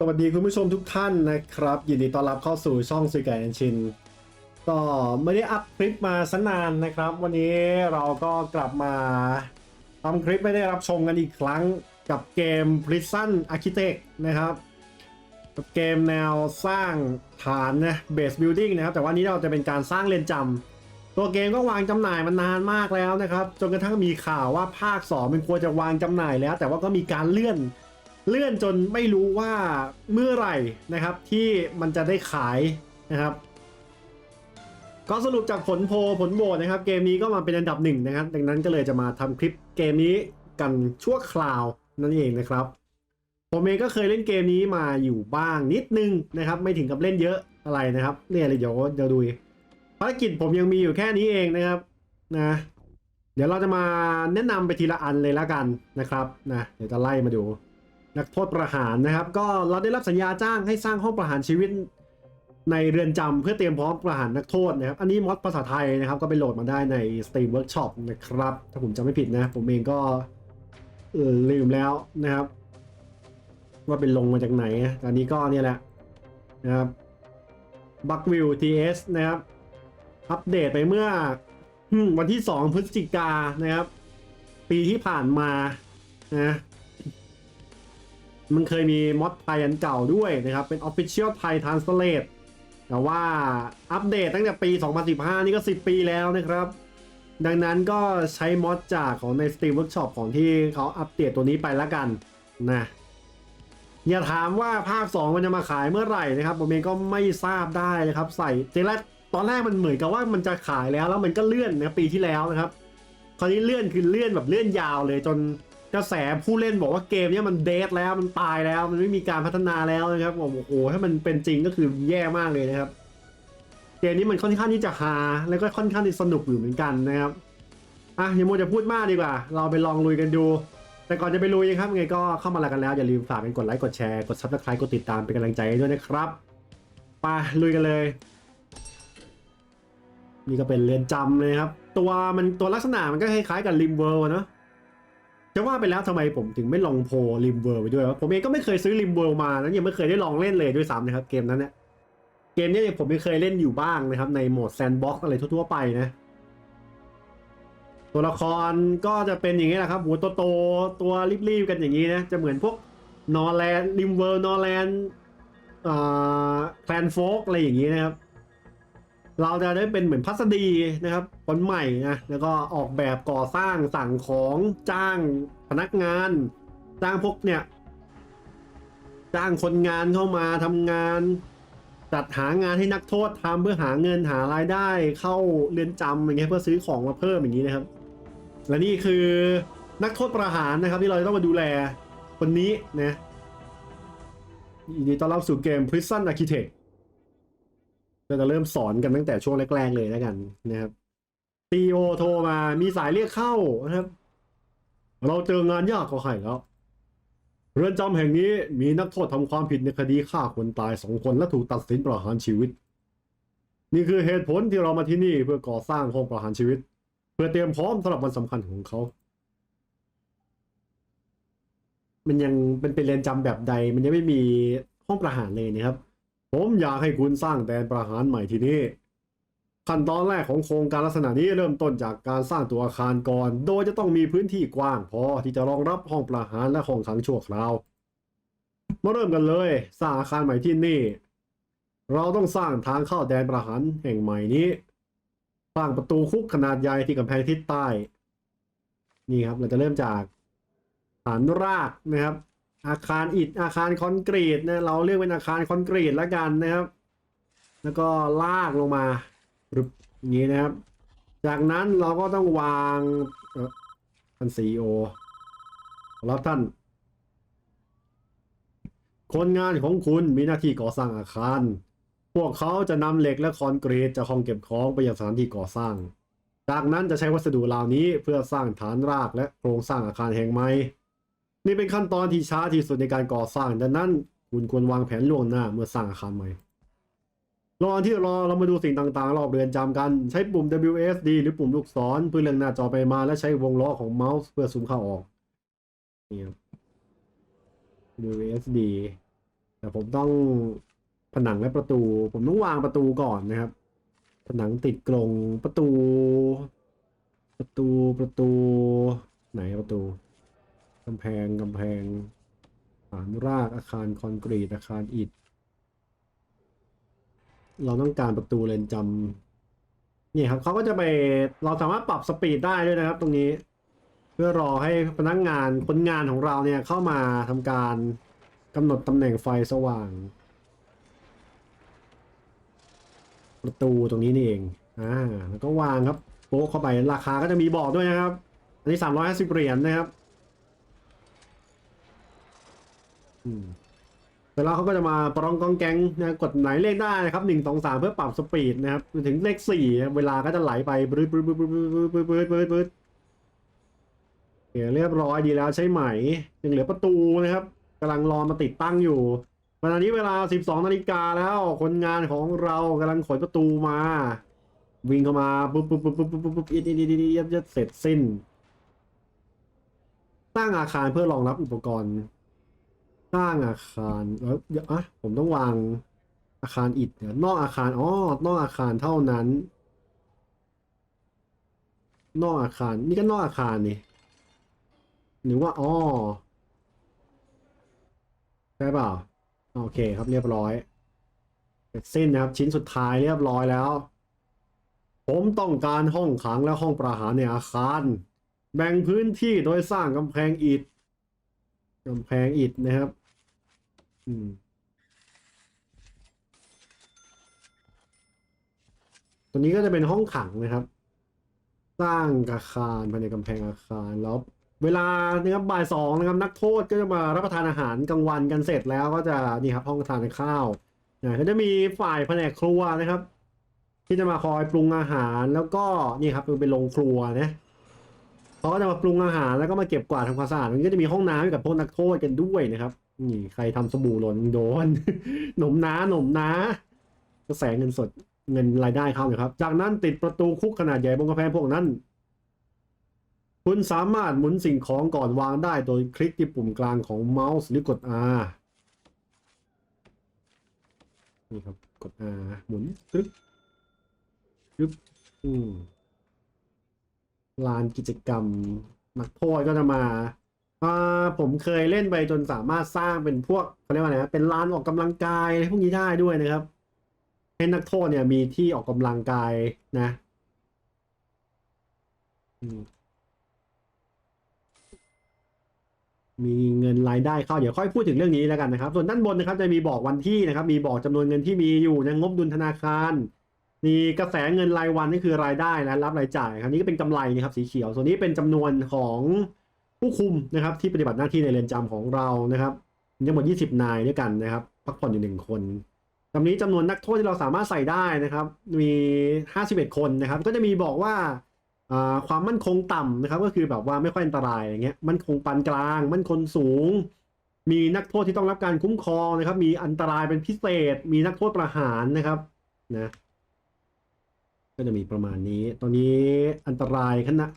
สวัสดีคุณผู้ชมทุกท่านนะครับ ยินดีต้อนรับเข้าสู่ช่องสุยไก่แอนชิน ก็ไม่ได้อัพคลิปมาสนานนะครับ วันนี้เราก็กลับมาทำคลิปไม่ได้รับชมกันอีกครั้งกับเกม Prison Architect นะครับกับเกมแนวสร้างฐานนะ Base Building นะครับ แต่ว่านี้เราจะเป็นการสร้างเรียนจำตัวเกมก็วางจำหน่ายมานานมากแล้วนะครับ จนกระทั่งมีข่าวว่าภาค 2 มันควรจะวางจำหน่ายแล้ว แต่ว่าก็มีการเลื่อน เลื่อนจนไม่รู้ว่าเมื่อไหร่นะครับที่มันจะได้ขายนะครับ ก็สรุปจากผลโพลผลโหวตนะครับ เกมนี้ก็มาเป็นอันดับหนึ่งนะครับ ดังนั้นก็เลยจะมาทำคลิปเกมนี้กันชั่วคราวนั่นเองนะครับ ผมเองก็เคยเล่นเกมนี้มาอยู่บ้างนิดนึงนะครับ ไม่ถึงกับเล่นเยอะอะไรนะครับ เนี่ยเลยเดี๋ยวเดี๋ยวดูภารกิจผมยังมีอยู่แค่นี้เองนะครับนะเดี๋ยวเราจะมาแนะนำไปทีละอันเลยแล้วกันนะครับนะเดี๋ยวจะไล่มาดู นักโทษประหารนะครับ ก็เราได้รับสัญญาจ้างให้สร้างห้องประหารชีวิตในเรือนจำเพื่อเตรียมพร้อมประหารนักโทษนะครับ อันนี้มอดภาษาไทยนะครับ ก็ไปโหลดมาได้ใน Steam Workshop นะครับ ถ้าผมจำไม่ผิดนะ ผมเองก็ลืมแล้วนะครับ ว่าเป็นลงมาจากไหนนะตอนนี้ก็เนี่ยแหละนะครับบักวิว TS นะครับ อัปเดตไปเมื่อวันที่ 2 พฤศจิกานะครับ ปีที่ผ่านมานะ มันเคยมีมอดไทยอันเก่าด้วยนะครับ เป็น Official Thai Translate แต่ว่าอัปเดตตั้งแต่ปี 2015 นี่ก็ 10 ปีแล้วนะครับ ดังนั้นก็ใช้มอดจากของใน Steam Workshop ของที่เขาอัปเดตตัวนี้ไปล้วกันนะอย่าถามว่าภาค 2 มันจะมาขายเมื่อไหร่นะครับ ผมเองก็ไม่ทราบได้เลยครับ ใส่ทีแรกตอนแรกมันเหมือนกับว่ามันจะขายแล้วแล้วมันก็เลื่อนนะปีที่แล้วนะครับ คราวนี้เลื่อนคือเลื่อนแบบเลื่อนยาวเลยจน กระแสผู้เล่นบอกว่าเกมนี้มันเดทแล้วมันตายแล้ว มันไม่มีการพัฒนาแล้วนะครับโอ้โหถ้ามันเป็นจริงก็คือแย่มากเลยนะครับ เกมนี้มันค่อนข้างที่จะฮาแล้วก็ค่อนข้างที่สนุกอยู่เหมือนกันนะครับอะอย่ามัวจะพูดมากดีกว่า เราไปลองลุยกันดู แต่ก่อนจะไปลุยครับยังไงก็เข้ามาแล้วกันแล้วอย่าลืมฝากกันกดไลค์กดแชร์กดซับสไครต์กดติดตามเป็นกำลังใจด้วยนะครับไปลุยกันเลยนี่ก็เป็นเรือนจำเลยครับ ตัวมันตัวลักษณะมันก็คล้ายๆกับริมเวิร์นะ จะว่าไปแล้วทำไมผมถึงไม่ลองโพลิมเวิร์ไปด้วยวะผมเองก็ไม่เคยซื้อริมเวิร์มาแล้วยังไม่เคยได้ลองเล่นเลยด้วยซ้ำนะครับเกมนั้นเนี่ยเกมนี้ยผมไม่เคยเล่นอยู่บ้างนะครับ ในโหมดแซนด์บ็อกซ์อะไรทั่วๆไปนะตัวละครก็จะเป็นอย่างนี้แหละครับหัวโตๆตัวรีบๆกันอย่างนี้นะจะเหมือนพวกนอร์แลนด์ริมเวิร์นอร์แลนด์แคลนโฟกอะไรอย่างนี้นะครับ เราจะได้เป็นเหมือนพัสดีนะครับคนใหม่นะแล้วก็ออกแบบก่อสร้างสั่งของจ้างพนักงาน จ้างพวกเนี่ย จ้างคนงานเข้ามาทำงาน จัดหางานให้นักโทษทำเพื่อหาเงินหารายได้ เข้าเรือนจำอย่างเงี้ยเพื่อซื้อของมาเพิ่มอย่างนี้นะครับ และนี่คือนักโทษประหารนะครับ ที่เราต้องมาดูแลคนนี้นะยินดีต้อนรับสู่เกม Prison Architect เราจะเริ่มสอนกันตั้งแต่ช่วงแรกๆเลยแล้วกันนะครับซีโอโทรมามีสายเรียกเข้านะครับ เราเจองานยากกว่าใครแล้ว เรือนจำแห่งนี้มีนักโทษทำความผิดในคดีฆ่าคนตายสองคนและถูกตัดสินประหารชีวิต นี่คือเหตุผลที่เรามาที่นี่เพื่อก่อสร้างห้องประหารชีวิต เพื่อเตรียมพร้อมสำหรับวันสำคัญของเขา มันยังเป็นเป็นเรือนจำแบบใด มันยังไม่มีห้องประหารเลยนะครับ ผมอยากให้คุณสร้างแดนประหารใหม่ที่นี่ขั้นตอนแรกของโครงการลักษณะนี้เริ่มต้นจากการสร้างตัวอาคารก่อน โดยจะต้องมีพื้นที่กว้างพอที่จะรองรับห้องประหารและห้องขังชั่วคราว มาเริ่มกันเลย สร้างอาคารใหม่ที่นี่ เราต้องสร้างทางเข้าแดนประหารแห่งใหม่นี้ สร้างประตูคุกขนาดใหญ่ที่กำแพงทิศใต้ นี่ครับเราจะเริ่มจากฐานรากนะครับ อาคารอิฐอาคารคอนกรีตนะเราเรียกเป็นอาคารคอนกรีตแล้วกันนะครับ แล้วก็ลากลงมารึบอย่างนี้นะครับ จากนั้นเราก็ต้องวางท่านซีโอรับท่าน คนงานของคุณมีหน้าที่ก่อสร้างอาคาร พวกเขาจะนำเหล็กและคอนกรีตจากห้องเก็บของไปยังสถานที่ก่อสร้าง จากนั้นจะใช้วัสดุเหล่านี้เพื่อสร้างฐานรากและโครงสร้างอาคารแห่งใหม่ นี่เป็นขั้นตอนที่ช้าที่สุดในการก่อสร้าง ดังนั้น คุณควรวางแผนล่วงหน้าเมื่อสร้างอาคารใหม่ระหว่างที่รอเรามาดูสิ่งต่างๆ รอบเรือนจำกัน ใช้ปุ่ม WSD หรือปุ่มลูกศรเพื่อเลื่อนหน้าจอไปมาและใช้วงล้อของเมาส์เพื่อซูมเข้าออกนี่ครับ WSD แต่ผมต้องผนังและประตู ผมต้องวางประตูก่อนนะครับ ผนังติดกรงประตู ประตูประตู ไหนประตู กำแพงกำแพงฐานรากอาคารคอนกรีตอาคารอิฐ เราต้องการประตูเลนจำนี่ครับเขาก็จะไปเราสามารถปรับสปีดได้ด้วยนะครับ ตรงนี้ เพื่อรอให้พนักงานคนงานของเราเนี่ยเข้ามาทำการกำหนดตำแหน่งไฟสว่าง ประตูตรงนี้นี่เองอ่าแล้วก็วางครับโป๊ะเข้าไปราคาก็จะมีบอกด้วยนะครับ อันนี้สามร้อยห้าสิบเหรียญนะครับ อืม เสร็จแล้วเขาก็จะมาปรองกองแกงนะกดไหนเลขได้นะครับหนึ่งสองสามเพื่อปรับสปีดนะครับถึงเลขสี่เวลาก็จะไหลไปบรืดบรืดบรืดบรืดบรืดบรืดบรืดบรืดบรืดเรียบร้อยดีแล้วใช่ไหมยังเหลือประตูนะครับกำลังรอมาติดตั้งอยู่ขณะนี้เวลา 12นาฬิกาแล้วคนงานของเรากำลังขนประตูมา วิ่งเข้ามาปุ๊บปุ๊บปุ๊บปุ๊บปุ๊บปุ๊บปุ๊บอิดอิดอิดอิดอิดเสร็จสิ้นสร้างอาคารเพื่อรองรับอุปกรณ์ สร้างอาคารแล้วเดี๋ยวอะผมต้องวางอาคารอิฐเดี๋ยนอกอาคารอ๋อนอกอาคารเท่านั้น นอกอาคาร นี่ก็นอกอาคารนี่หรือว่าอ๋อใช่เปล่าโอเคครับเรียบร้อยเสร็จสิ้นนะครับ ชิ้นสุดท้ายเรียบร้อยแล้ว ผมต้องการห้องขังและห้องประหารในอาคาร แบ่งพื้นที่โดยสร้างกำแพงอิฐกำแพงอิฐนะครับ อืม ตัวนี้ก็จะเป็นห้องขังนะครับ สร้างอาคารภายในกำแพงอาคารแล้วเวลานะครับบ่ายสองนะครับนักโทษก็จะมารับประทานอาหารกลางวันกันเสร็จแล้วก็จะนี่ครับห้องทานข้าวนะก็จะมีฝ่ายแผนกครัวนะครับ ที่จะมาคอยปรุงอาหารแล้วก็นี่ครับเป็นโรงครัวนะเขาก็จะมาปรุงอาหารแล้วก็มาเก็บกวาดทำความสะอาดมันก็จะมีห้องน้ำให้กับพวกนักโทษกันด้วยนะครับ นี่ใครทำสบู่หล่นโดน หนมน้าหนมน้ากระแสเงินสดเงินรายได้เข้าเลยครับ จากนั้นติดประตูคุกขนาดใหญ่บนกระแพงพวกนั้น คุณสามารถหมุนสิ่งของก่อนวางได้โดยคลิกที่ปุ่มกลางของเมาส์หรือกด R นี่ครับ กด R หมุนตึ๊บตึ๊บอืมลานกิจกรรมนักโทษก็จะมา อ่าผมเคยเล่นไปจนสามารถสร้างเป็นพวกเขาเรียกว่าไรนะเป็นลานออกกำลังกายอะไรพวกนี้ได้ด้วยนะครับ ให้นักโทษเนี่ยมีที่ออกกำลังกายนะอืมมีเงินรายได้เข้าเดี๋ยวค่อยพูดถึงเรื่องนี้แล้วกันนะครับ ส่วนด้านบนนะครับจะมีบอกวันที่นะครับ มีบอกจำนวนเงินที่มีอยู่ในงบดุลธนาคารมีกระแสเงินรายวันนี่คือรายได้และรับรายจ่ายครับนี่ก็เป็นกำไรนะครับสีเขียว ส่วนนี้เป็นจำนวนของ ผู้คุมนะครับที่ปฏิบัติหน้าที่ในเรือนจำของเรานะครับมีทั้งหมด 20 นายด้วยกันนะครับ พักผ่อนอยู่หนึ่งคนจำนี้จำนวนนักโทษที่เราสามารถใส่ได้นะครับ มี 51 คนนะครับ ก็จะมีบอกว่าความมั่นคงต่ำนะครับ ก็คือแบบว่าไม่ค่อยอันตรายอย่างเงี้ยมั่นคงปานกลาง มั่นคงสูง มีนักโทษที่ต้องรับการคุ้มครองนะครับ มีอันตรายเป็นพิเศษ มีนักโทษประหารนะครับนะก็จะมีประมาณนี้ ตอนนี้อันตรายขนาด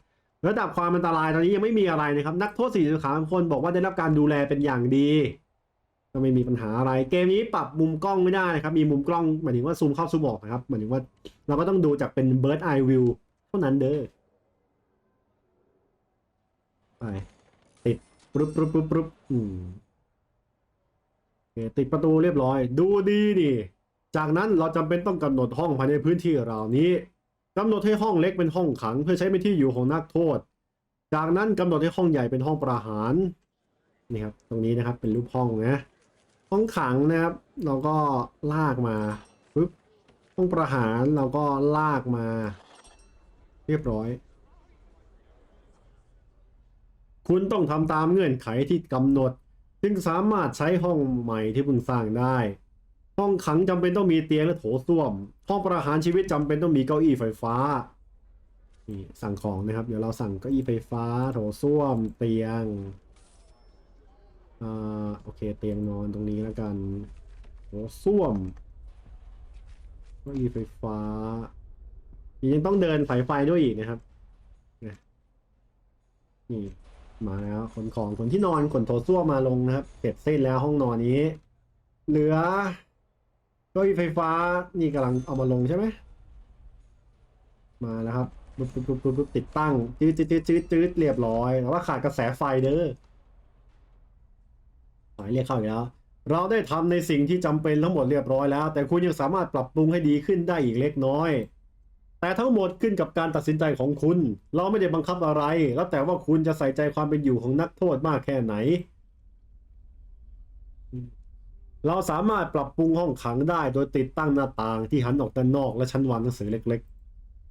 ระดับความอันตรายตอนนี้ยังไม่มีอะไรนะครับ นักโทษ43คนบอกว่าได้รับการดูแลเป็นอย่างดี ก็ไม่มีปัญหาอะไร เกมนี้ปรับมุมกล้องไม่ได้นะครับ มีมุมกล้องหมายถึงว่าซูมเข้าซูมออกนะครับหมายถึงว่าเราก็ต้องดูจากเป็น bird eye view เท่านั้นเด้อไปติดปุ๊บปุ๊บปุ๊บปุ๊บอืมโอเคติดประตูเรียบร้อย ดูดีดิจากนั้นเราจำเป็นต้องกำหนดห้องภายในพื้นที่เหล่านี้ กำหนดให้ห้องเล็กเป็นห้องขัง เพื่อใช้เป็นที่อยู่ของนักโทษ จากนั้นกำหนดให้ห้องใหญ่เป็นห้องประหารนี่ครับตรงนี้นะครับเป็นรูปห้องนะห้องขังนะครับ เราก็ลากมาปุ๊บห้องประหารเราก็ลากมา เรียบร้อย คุณต้องทำตามเงื่อนไขที่กำหนด จึงสามารถใช้ห้องใหม่ที่เพิ่งสร้างได้ ห้องขังจำเป็นต้องมีเตียงและโถส้วม ห้องประหารชีวิตจำเป็นต้องมีเก้าอี้ไฟฟ้านี่สั่งของนะครับ เดี๋ยวเราสั่งเก้าอี้ไฟฟ้า โถส้วม เตียงอ่าโอเค เตียงนอนตรงนี้แล้วกันโถส้วมเก้าอี้ไฟฟ้ายังต้องเดินสายไฟด้วยอีกนะครับนี่มาแล้วขนของขนที่นอนขนโถส้วมมาลงนะครับ เสร็จสิ้นแล้วห้องนอนนี้ เหลือ ก้าอี้ไฟฟ้านี่กำลังเอามาลงใช่ไหม มาแล้วครับปุ๊บปุ๊บปุ๊บปุ๊บติดตั้งจืดจืดจืดจืดจืดเรียบร้อยแต่ว่าขาดกระแสไฟเด้อหมายเรียกเข้าอีกแล้ว เราได้ทำในสิ่งที่จำเป็นทั้งหมดเรียบร้อยแล้ว แต่คุณยังสามารถปรับปรุงให้ดีขึ้นได้อีกเล็กน้อย แต่ทั้งหมดขึ้นกับการตัดสินใจของคุณ เราไม่ได้บังคับอะไร แล้วแต่ว่าคุณจะใส่ใจความเป็นอยู่ของนักโทษมากแค่ไหน เราสามารถปรับปรุงห้องขังได้โดยติดตั้งหน้าต่างที่หันออกด้านนอกและชั้นวางหนังสือเล็ก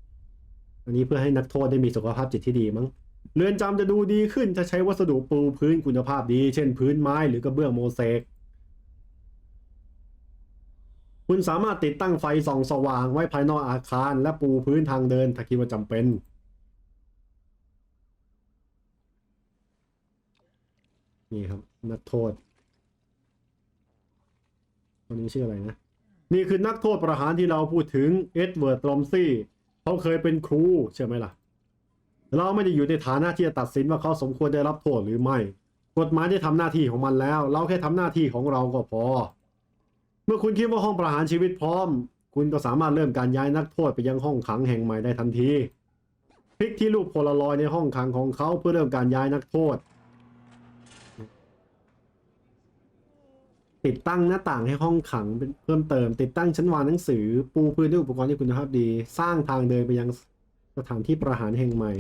ๆ อันนี้เพื่อให้นักโทษได้มีสุขภาพจิตที่ดีมั้ง เรือนจำจะดูดีขึ้นถ้าใช้วัสดุปูพื้นคุณภาพดี เช่นพื้นไม้หรือกระเบื้องโมเสก คุณสามารถติดตั้งไฟส่องสว่างไว้ภายนอกอาคาร และปูพื้นทางเดินถ้าคิดว่าจำเป็นนี่ครับนักโทษ คนนี้ชื่ออะไรนะ นี่คือนักโทษประหารที่เราพูดถึงเอ็ดเวิร์ดลอมซี่เขาเคยเป็นครูใช่ไหมล่ะ เราไม่ได้อยู่ในฐานะที่จะตัดสินว่าเขาสมควรได้รับโทษหรือไม่ กฎหมายได้ทำหน้าที่ของมันแล้ว เราแค่ทำหน้าที่ของเราก็พอ เมื่อคุณคิดว่าห้องประหารชีวิตพร้อม คุณก็สามารถเริ่มการย้ายนักโทษไปยังห้องขังแห่งใหม่ได้ทันทีคลิกที่รูปโพลารอยในห้องขังของเขาเพื่อเริ่มการย้ายนักโทษ ติดตั้งหน้าต่างให้ห้องขังเป็นเพิ่มเติม ติดตั้งชั้นวางหนังสือ ปูพื้นด้วยอุปกรณ์ที่คุณภาพดี สร้างทางเดินไปยังสถานที่ประหารแห่งใหม่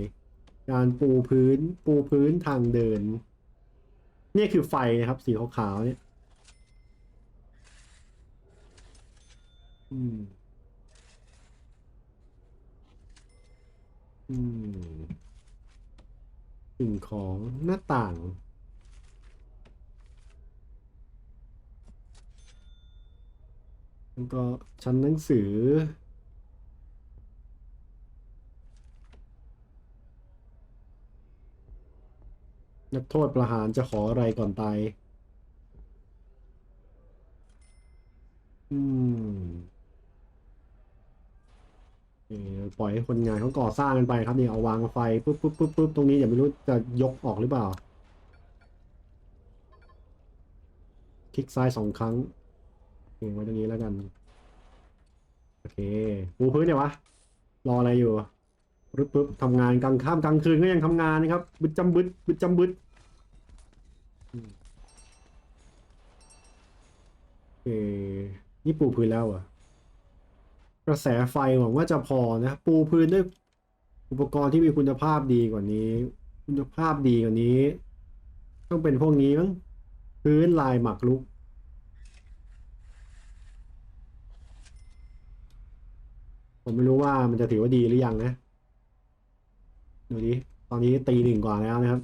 การปูพื้น ปูพื้นทางเดิน นี่คือไฟนะครับสีขาวๆเนี่ยอืม อืมสิ่งของหน้าต่าง แล้วก็ชั้นหนังสือ นักโทษประหารจะขออะไรก่อนตาย อืมเอ่อปล่อยให้คนงานเขาก่อสร้างกันไปครับนี่เอาวางไฟปุ๊บปุ๊บปุ๊บปุ๊บตรงนี้อย่าไม่รู้จะยกออกหรือเปล่า คลิกซ้ายสองครั้ง เองไว้ตรงนี้แล้วกัน โอเคปูพื้นเนี่ยวะ รออะไรอยู่ปึ๊บปึ๊บทำงานกลางค่ำกลางคืนก็ยังทำงานนะครับ บึดจำบึดบึดจำบึดโอเคนี่ปูพื้นแล้วอะกระแสไฟหวังว่าจะพอนะปูพื้นด้วยอุปกรณ์ที่มีคุณภาพดีกว่านี้ คุณภาพดีกว่านี้ ต้องเป็นพวกนี้มั้งพื้นลายหมากรุก ผมไม่รู้ว่ามันจะถือว่าดีหรือยังนะดูดิตอนนี้ตีหนึ่งกว่าแล้วนะครับ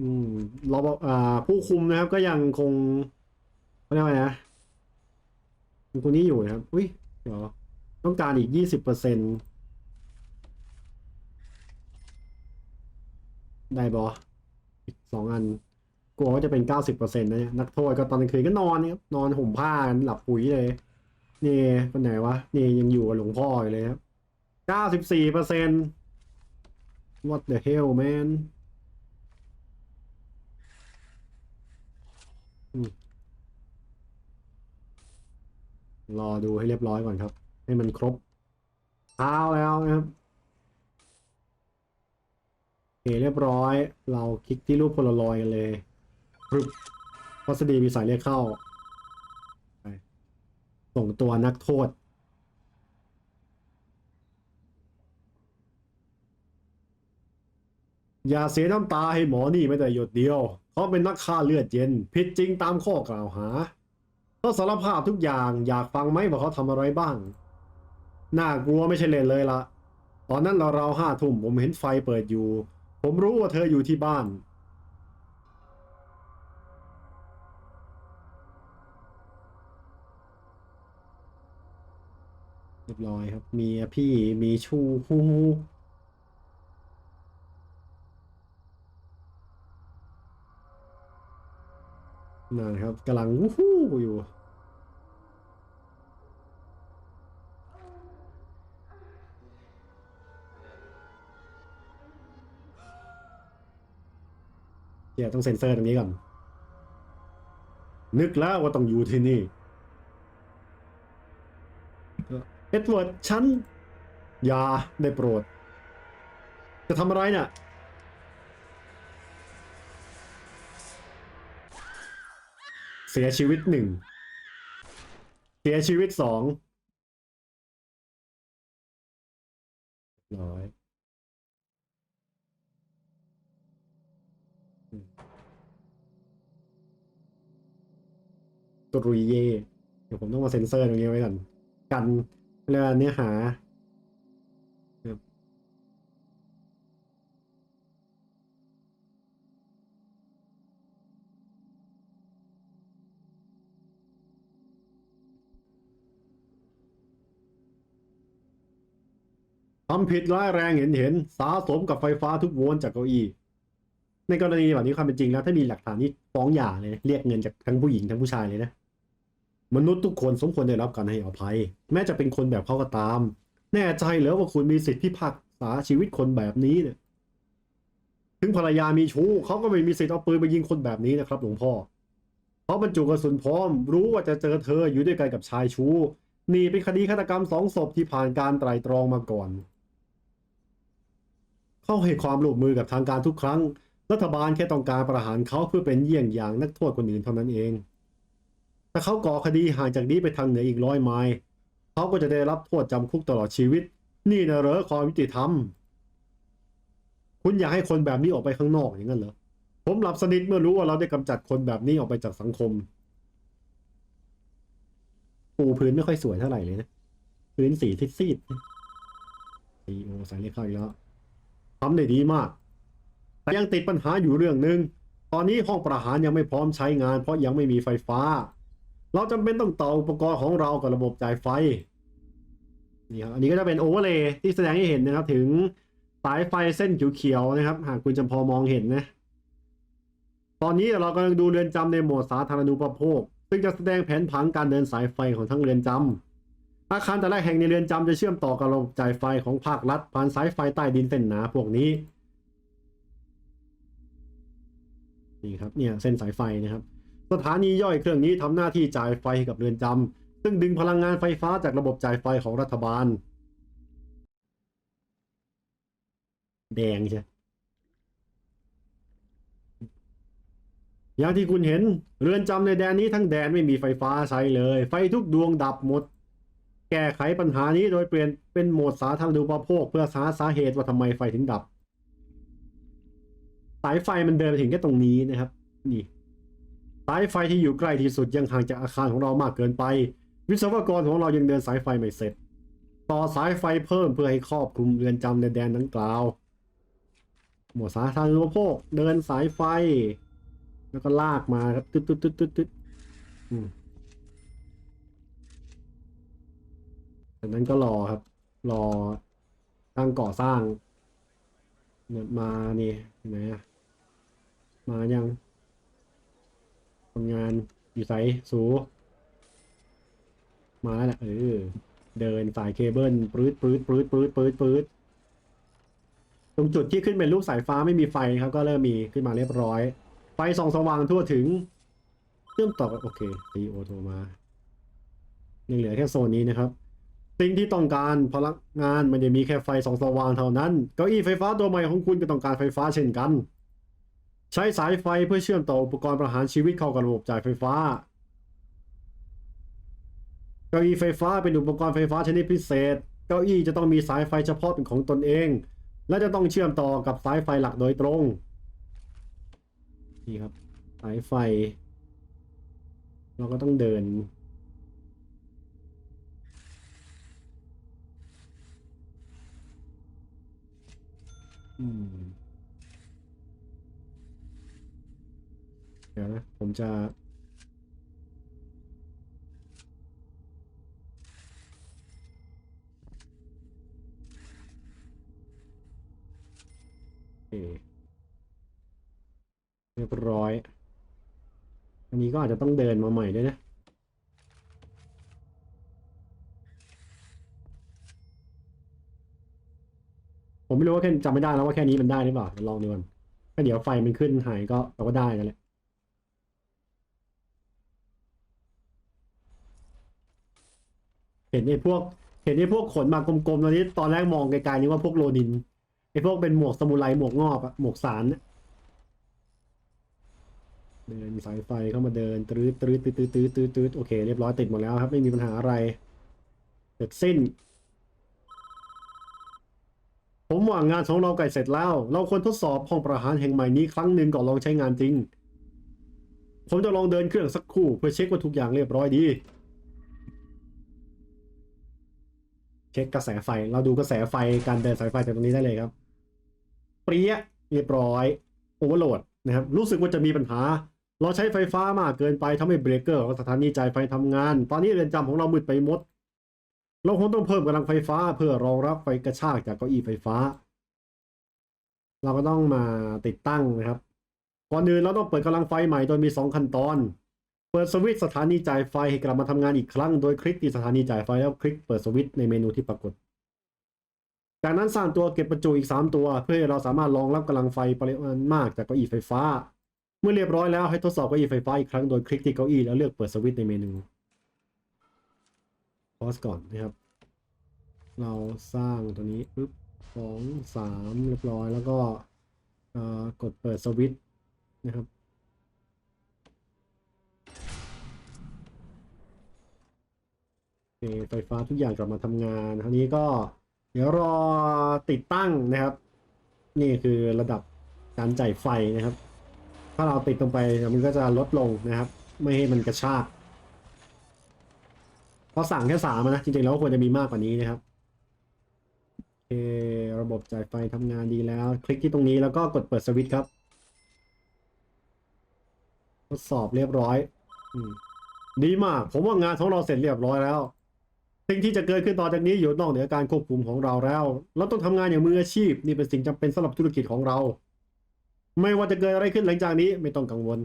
อืมรอบอ่าผู้คุมนะครับ ก็ยังคงเขาเรียกว่าไงนะคนนี้อยู่นะครับ อุ้ยเดี๋ยวต้องการอีกยี่สิบเปอร์เซ็นได้บออีกสองอัน กลัวว่าจะเป็นเก้าสิบเปอร์เซ็นต์นะเนี่ยนักโทษก็ตอนกลางคืนก็นอนนะครับนอนห่มผ้ากันหลับปุ๋ยเลย นี่คนไหนวะนี่ยังอยู่กับหลวงพ่ออยู่เลยครับเก้าสิบสี่เปอร์เซ็นต์ what the hell man รอดูให้เรียบร้อยก่อนครับ ให้มันครบเช้าแล้วนะครับโอเคเรียบร้อย เราคลิกที่รูปโพลารอยกันเลยปึบพัสดีมีสายเรียกเข้า ส่งตัวนักโทษ อย่าเสียน้ำตาให้หมอนี่ไม่แต่หยดเดียว เขาเป็นนักฆ่าเลือดเย็น ผิดจริงตามข้อกล่าวหาเขาสารภาพทุกอย่างอยากฟังไหมว่าเขาทำอะไรบ้าง น่ากลัวไม่ใช่เล่นเลยละตอนนั้นเราเราวห้าทุ่มผมเห็นไฟเปิดอยู่ ผมรู้ว่าเธออยู่ที่บ้าน รียบร้อยครับ มีพี่มีชูฮูฮูนั่นครับกำลังวู้ฮู้อยู่เดี๋ยวต้องเซ็นเซอร์ตรงนี้ก่อน นึกแล้วว่าต้องอยู่ที่นี่ เอ็ดเวิร์ดฉันอย่าได้โปรด จะทำอะไรเนี่ยเสียชีวิตหนึ่ง เสียชีวิตสองร้อยอืมตรุยเย่เดี๋ยวผมต้องมาเซ็นเซอร์ตรงนี้ไว้ก่อนกัน เรื่องเนื้อหาครับทำผิดร้ายแรงเห็นเห็นสาสมกับไฟฟ้าทุกโวลต์จากเก้าอี้ในกรณีแบบนี้ความเป็นจริงแล้วถ้ามีหลักฐานนี่ฟ้องหย่าเลยนะเรียกเงินจากทั้งผู้หญิงทั้งผู้ชายเลยนะ มนุษย์ทุกคนสมควรได้รับการให้อภัย แม้จะเป็นคนแบบเขาก็ตาม แน่ใจเหรือว่าคุณมีสิทธิพิพากษาชีวิตคนแบบนี้เนี่ย ถึงภรรยามีชู้เขาก็ไม่มีสิทธิ์เอาปืนไปยิงคนแบบนี้นะครับหลวงพ่อเพราะบรรจุกระสุนพร้อม รู้ว่าจะเจอเธออยู่ด้วยกันกับชายชู้นี่เป็นคดีฆาตกรรมสองศพที่ผ่านการไตร่ตรองมาก่อน เข้าให้ความร่วมมือกับทางการทุกครั้ง รัฐบาลแค่ต้องการประหารเขาเพื่อเป็นเยี่ยงอย่างนักโทษคนอื่นเท่านั้นเอง ถ้าเขาก่อคดีห่างจากนี้ไปทางเหนืออีกร้อยไมล์เขาก็จะได้รับโทษจำคุกตลอดชีวิต นี่นะเหรอความยุติธรรม คุณอยากให้คนแบบนี้ออกไปข้างนอกอย่างนั้นเหรอ ผมหลับสนิทเมื่อรู้ว่าเราได้กำจัดคนแบบนี้ออกไปจากสังคม ปูพื้นไม่ค่อยสวยเท่าไหร่เลยนะ พื้นสีซีดๆซีโอสายเรียกเข้าอีกแล้วทำได้ดีมาก แต่ยังติดปัญหาอยู่เรื่องหนึ่งตอนนี้ห้องประหารยังไม่พร้อมใช้งาน เพราะยังไม่มีไฟฟ้า เราจำเป็นต้องต่ออุปกรณ์ของเรากับระบบจ่ายไฟนี่ครับอันนี้ก็จะเป็นโอเวอร์เลย์ที่แสดงให้เห็นนะครับ ถึงสายไฟเส้นเขียวๆนะครับ หากคุณจะพอมองเห็นนะ ตอนนี้เรากำลังดูเรือนจำในโหมดสาธารณูปโภค ซึ่งจะแสดงแผนผังการเดินสายไฟของทั้งเรือนจำอาคารแต่ละแห่งในเรือนจำจะเชื่อมต่อกับระบบจ่ายไฟของภาครัฐผ่านสายไฟใต้ดินเส้นหนาพวกนี้นี่ครับเนี่ยเส้นสายไฟนะครับ สถานีย่อยเครื่องนี้ทำหน้าที่จ่ายไฟให้กับเรือนจำซึ่งดึงพลังงานไฟฟ้าจากระบบจ่ายไฟของรัฐบาล แดงใช่อย่างที่คุณเห็นเรือนจำในแดนนี้ทั้งแดนไม่มีไฟฟ้าใช้เลย ไฟทุกดวงดับหมด แก้ไขปัญหานี้โดยเปลี่ยนเป็นโหมดสาธารณูปโภค เพื่อหาสาเหตุว่าทำไมไฟถึงดับ สายไฟมันเดินไปถึงแค่ตรงนี้นะครับ นี่ สายไฟที่อยู่ใกล้ที่สุดยังห่างจากอาคารของเรามากเกินไป วิศวกรของเรายังเดินสายไฟไม่เสร็จ ต่อสายไฟเพิ่มเพื่อให้ครอบคลุมเรือนจำในแดนดังกล่าว หมวดสาธารณูปโภคเดินสายไฟ แล้วก็ลากมาครับตึ๊ดตึ๊ดตึ๊ดตึ๊ดตึ๊ดอืมจากนั้นก็รอครับ รอตั้งก่อสร้างเนี่ยมานี่เห็นไหมอะมายัง คนงานอยู่ไสสู มาแล้วแหละเออ เดินสายเคเบิลปื๊ดปื๊ดปื๊ดปื๊ดปื๊ดปื๊ดตรงจุดที่ขึ้นเป็นรูปสายฟ้าไม่มีไฟครับก็เริ่มมีขึ้นมาเรียบร้อย ไฟส่องสว่างทั่วถึงเชื่อมต่อกับโอเคตีโอโทรมายังเหลือแค่โซนนี้นะครับ สิ่งที่ต้องการพลังงานมันจะมีแค่ไฟสองสว่างเท่านั้น เก้าอี้ไฟฟ้าตัวใหม่ของคุณก็ต้องการไฟฟ้าเช่นกัน ใช้สายไฟเพื่อเชื่อมต่ออุปกรณ์ประหารชีวิตเข้ากับระบบจ่ายไฟฟ้า เก้าอี้ไฟฟ้าเป็นอุปกรณ์ไฟฟ้าชนิดพิเศษ เก้าอี้จะต้องมีสายไฟเฉพาะเป็นของตนเอง และจะต้องเชื่อมต่อกับสายไฟหลักโดยตรง นี่ครับ สายไฟ เราก็ต้องเดินอืม ดี๋ยวนะ ผมจะ เรียบร้อย อันนี้ก็อาจจะต้องเดินมาใหม่ด้วยนะผมไม่รู้ว่าแค่จำไม่ได้แล้วว่าแค่นี้มันได้หรือเปล่าลองดูก่อนถ้าเดี๋ยวไฟมันขึ้นหายก็เราก็ได้กันแหละ เห็นไอ้พวก เห็นไอ้พวกขนมากลมๆตอนนี้ตอนแรกมองไกลๆนึกว่าพวกโรนินไอ้พวกเป็นหมวกสมุไรหมวกงอบอะหมวกสารเนี่ยเดินสายไฟเข้ามาเดินตรืดตรืดตรืดตรืดตรืดตรืดตรืดโอเคเรียบร้อยติดหมดแล้วครับ ไม่มีปัญหาอะไรเสร็จสิ้น ผมว่างานของเราใกล้เสร็จแล้ว เราควรทดสอบห้องประหารแห่งใหม่นี้ครั้งหนึ่งก่อนลองใช้งานจริง ผมจะลองเดินเครื่องสักครู่เพื่อเช็คว่าทุกอย่างเรียบร้อยดี เช็คกระแสไฟ เราดูกระแสไฟการเดินสายไฟจากตรงนี้ได้เลยครับ เปรี้ยเรียบร้อยโอเวอร์โหลดนะครับ รู้สึกว่าจะมีปัญหา เราใช้ไฟฟ้ามากเกินไปทำให้เบรกเกอร์ของสถานีจ่ายไฟทำงาน ตอนนี้เรือนจำของเรามืดไปหมด เราคงต้องเพิ่มกำลังไฟฟ้า เพื่อรองรับไฟกระชากจากเก้าอี้ไฟฟ้า เราก็ต้องมาติดตั้งนะครับ ก่อนอื่นเราต้องเปิดกำลังไฟใหม่โดยมี 2 ขั้นตอน เปิดสวิตช์สถานีจ่ายไฟให้กลับมาทำงานอีกครั้ง โดยคลิกที่สถานีจ่ายไฟแล้วคลิกเปิดสวิตช์ในเมนูที่ปรากฏ จากนั้นสร้างตัวเก็บประจุอีก 3 ตัว เพื่อให้เราสามารถรองรับกำลังไฟปริมาณมากจากเก้าอี้ไฟฟ้า เมื่อเรียบร้อยแล้วให้ทดสอบเก้าอี้ไฟฟ้าอีกครั้งโดยคลิกที่เก้าอี้แล้วเลือกเปิดสวิตช์ในเมนูพอสก่อนนะครับ เราสร้างตัวนี้ปึ๊บสองสามเรียบร้อยแล้วก็กดเปิดสวิตช์นะครับ โอ เคไฟฟ้าทุกอย่างกลับมาทำงานคราวนี้ก็เดี๋ยวรอติดตั้งนะครับ นี่คือระดับการจ่ายไฟนะครับ ถ้าเราติดลงไปมันก็จะลดลงนะครับ ไม่ให้มันกระชากเพราะสั่งแค่สามนะจริงๆแล้วควรจะมีมากกว่านี้นะครับโอเคระบบจ่ายไฟทำงานดีแล้ว คลิกที่ตรงนี้แล้วก็กดเปิดสวิตช์ครับ ทดสอบเรียบร้อยอมดีมาก ผมว่างานของเราเสร็จเรียบร้อยแล้ว สิ่งที่จะเกิดขึ้นต่อจากนี้อยู่นอกเหนือการควบคุมของเราแล้ว เราต้องทำงานอย่างมืออาชีพ นี่เป็นสิ่งจำเป็นสำหรับธุรกิจของเรา ไม่ว่าจะเกิดอะไรขึ้นหลังจากนี้ไม่ต้องกังวล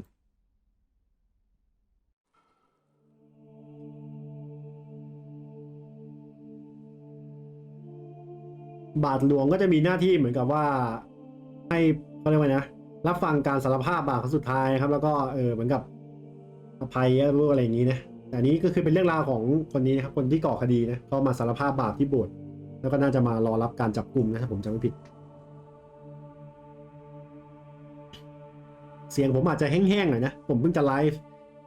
บาทหลวงก็จะมีหน้าที่เหมือนกับว่า ให้เขาเรียกว่านะ รับฟังการสารภาพบาปครั้งสุดท้ายครับ แล้วก็เออเหมือนกับอภัยอะไรอย่างนี้นะ อันนี้ก็คือเป็นเรื่องราวของคนนี้นะครับคนที่ก่อคดีนะเขามาสารภาพบาปที่โบสถ์แล้วก็น่าจะมารอรับการจับกลุ่มนะถ้าผมจำไม่ผิด เสียงผมอาจจะแห้งๆหน่อยนะ ผมเพิ่งจะไลฟ์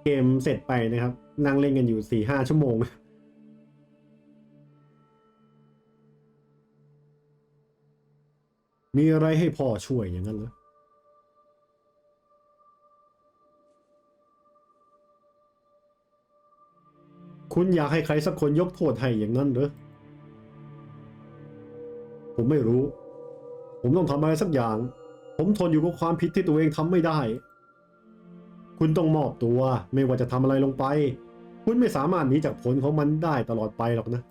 เกมเสร็จไปนะครับ นั่งเล่นกันอยู่สี่ห้าชั่วโมงมีอะไรให้พ่อช่วยอย่างนั้นเหรอ คุณอยากให้ใครสักคนยกโทษให้อย่างนั้นเหรอ ผมไม่รู้ ผมต้องทำอะไรสักอย่าง ผมทนอยู่กับความผิดที่ตัวเองทำไม่ได้ คุณต้องมอบตัวไม่ว่าจะทำอะไรลงไป คุณไม่สามารถหนีจากผลของมันได้ตลอดไปหรอกนะ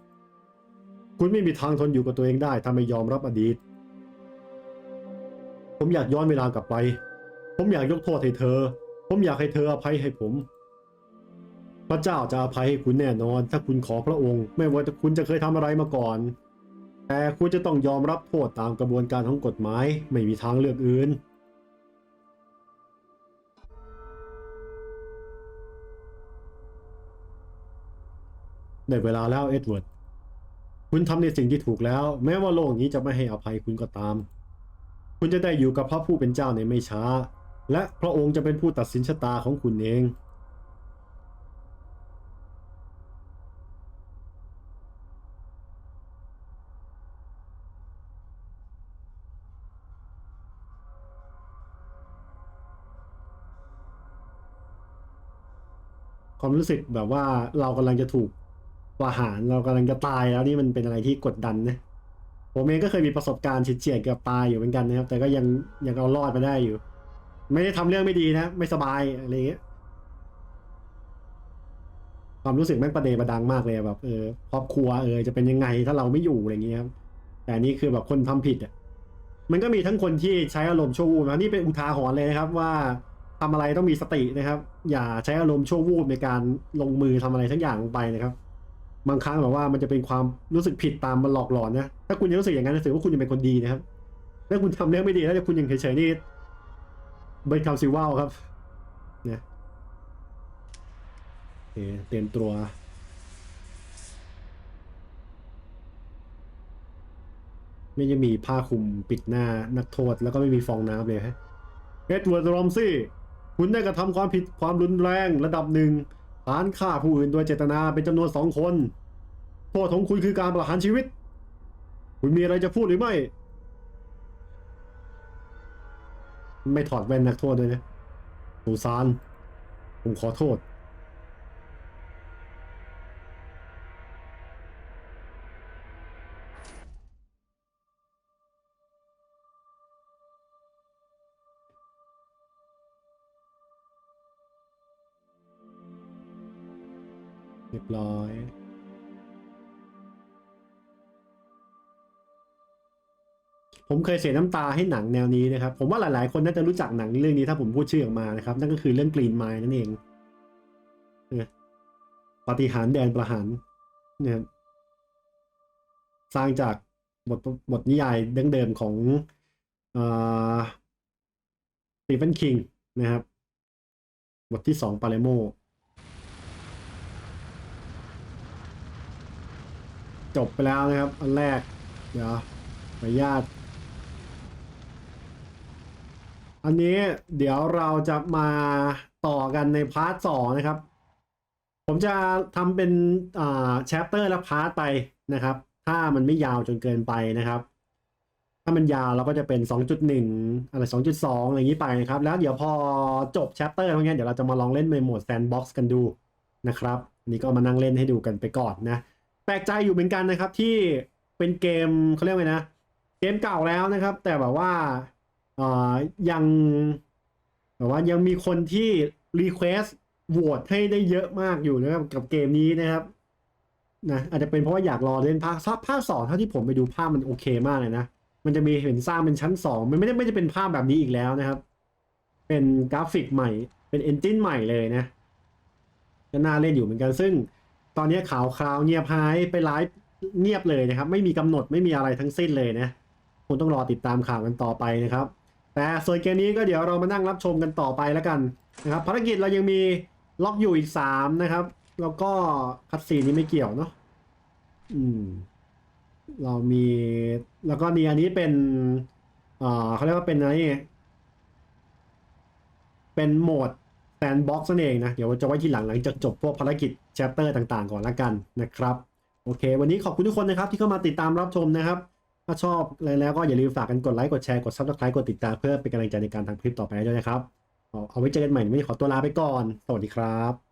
คุณไม่มีทางทนอยู่กับตัวเองได้ถ้าไม่ยอมรับอดีต ผมอยากย้อนเวลากลับไป ผมอยากยกโทษให้เธอ ผมอยากให้เธออภัยให้ผม พระเจ้าจะอภัยให้คุณแน่นอน ถ้าคุณขอพระองค์ ไม่ว่าจะคุณจะเคยทำอะไรมาก่อน แต่คุณจะต้องยอมรับโทษตามกระบวนการของกฎหมาย ไม่มีทางเลือกอื่น ได้เวลาแล้วเอ็ดเวิร์ด คุณทำในสิ่งที่ถูกแล้ว แม้ว่าโลกนี้จะไม่ให้อภัยคุณก็ตาม คุณจะได้อยู่กับพระผู้เป็นเจ้าในไม่ช้า และพระองค์จะเป็นผู้ตัดสินชะตาของคุณเอง ความรู้สึกแบบว่าเรากำลังจะถูกประหารเรากำลังจะตายแล้วนี่มันเป็นอะไรที่กดดันนะผมเองก็เคยมีประสบการณ์เฉียดเกือบตายอยู่เหมือนกันนะครับ แต่ก็ยังยังเอารอดมาได้อยู่ ไม่ได้ทำเรื่องไม่ดีนะ ไม่สบายอะไรเงี้ยความรู้สึกแม่งประเดประดังมากเลยแบบเออครอบครัวเออจะเป็นยังไงถ้าเราไม่อยู่อะไรเงี้ยครับแต่นี่คือแบบคนทำผิดอะมันก็มีทั้งคนที่ใช้อารมณ์ชั่ววูบนะนี่เป็นอุทาหรณ์เลยนะครับว่า ทำอะไรต้องมีสตินะครับ อย่าใช้อารมณ์ชั่ววูบในการลงมือทำอะไรทั้งอย่างไปนะครับ บางครั้งแบบว่ามันจะเป็นความรู้สึกผิดตามมันหลอกหลอนนะ ถ้าคุณยังรู้สึกอย่างนั้นถือว่าคุณยังเป็นคนดีนะครับ ถ้าคุณทำเรื่องไม่ดีแล้วคุณยังเฉยๆนี่ไปทำซิว่าวครับเนี่ยเตรียมตัวไม่จะมีผ้าคลุมปิดหน้านักโทษแล้วก็ไม่มีฟองน้ำเลยฮะเอ็ดเวิร์ดรอมซี่ คุณได้กระทำความผิดความรุนแรงระดับหนึ่งฐานฆ่าผู้อื่นโดยเจตนาเป็นจำนวนสองคน โทษของคุณคือการประหารชีวิต คุณมีอะไรจะพูดหรือไม่ ไม่ถอดแว่นนักโทษเลยนะสูซานผมขอโทษ เคยเสียน้ำตาให้หนังแนวนี้นะครับ ผมว่าหลายๆ คนน่าจะรู้จักหนังเรื่องนี้ถ้าผมพูดชื่อออกมานะครับ นั่นก็คือเรื่อง Green Mile นั่นเองปฏิหารแดนประหารนะครับสร้างจากบทบทนิยายดั้งเดิมของสตีเฟนคิงนะครับ บทที่สองปาเลโมจบไปแล้วนะครับ อันแรก เดี๋ยวขออนุญาต อันนี้เดี๋ยวเราจะมาต่อกันในพาร์ทสองนะครับ ผมจะทำเป็นอ่าแชปเตอร์และพาร์ทไปนะครับ ถ้ามันไม่ยาวจนเกินไปนะครับ ถ้ามันยาวเราก็จะเป็น 2.1 อะไร 2.2 อะไรอย่างนี้ไปนะครับ แล้วเดี๋ยวพอจบแชปเตอร์พวกนี้เดี๋ยวเราจะมาลองเล่นในโหมดแซนด์บ็อกซ์กันดูนะครับนี่ก็มานั่งเล่นให้ดูกันไปก่อนนะ แปลกใจอยู่เหมือนกันนะครับที่เป็นเกมเขาเรียกไงนะ เกมเก่าแล้วนะครับ แต่แบบว่า เอ่อยังแบบว่ายังมีคนที่รีเควสโหวตให้ได้เยอะมากอยู่นะครับกับเกมนี้นะครับนะอาจจะเป็นเพราะว่าอยากรอเล่นภาคภาคสองเท่าที่ผมไปดูภาพมันโอเคมากเลยนะ มันจะมีเห็นสร้างเป็นชั้นสองมันไม่ได้ไม่ได้เป็นภาพแบบนี้อีกแล้วนะครับ เป็นกราฟิกใหม่ เป็นเอนจินใหม่เลยนะก็น่าเล่นอยู่เหมือนกันซึ่ง ตอนนี้ข่าวคราวเงียบหายไปไลฟ์เงียบเลยนะครับ ไม่มีกำหนดไม่มีอะไรทั้งสิ้นเลยนะคงต้องรอติดตามข่าวกันต่อไปนะครับ แต่ส่วนเกมนี้ก็เดี๋ยวเรามานั่งรับชมกันต่อไปแล้วกันนะครับภารกิจเรายังมีล็อกอยู่อีกสามนะครับ แล้วก็คัดซีนี้ไม่เกี่ยวเนาะอืม เรามีแล้วก็นี่อันนี้เป็นเอ่อเขาเรียกว่าเป็นอะไรเป็นโหมดแซนบ็อกซ์นั่นเองนะ เดี๋ยวจะไว้ที่หลังหลังจากจบพวกภารกิจแชปเตอร์ต่างๆ ก่อนละกันนะครับ โอเค วันนี้ขอบคุณทุกคนนะครับที่เข้ามาติดตามรับชมนะครับ ถ้าชอบอะไรแล้วก็อย่าลืมฝากกันกดไลค์กดแชร์กดซับสไครต์กดติดตามเพื่อเป็นกำลังใจในการทำคลิปต่อไปด้วยนะครับเอาไว้เจอกันใหม่ไม่ขอตัวลาไปก่อน สวัสดีครับ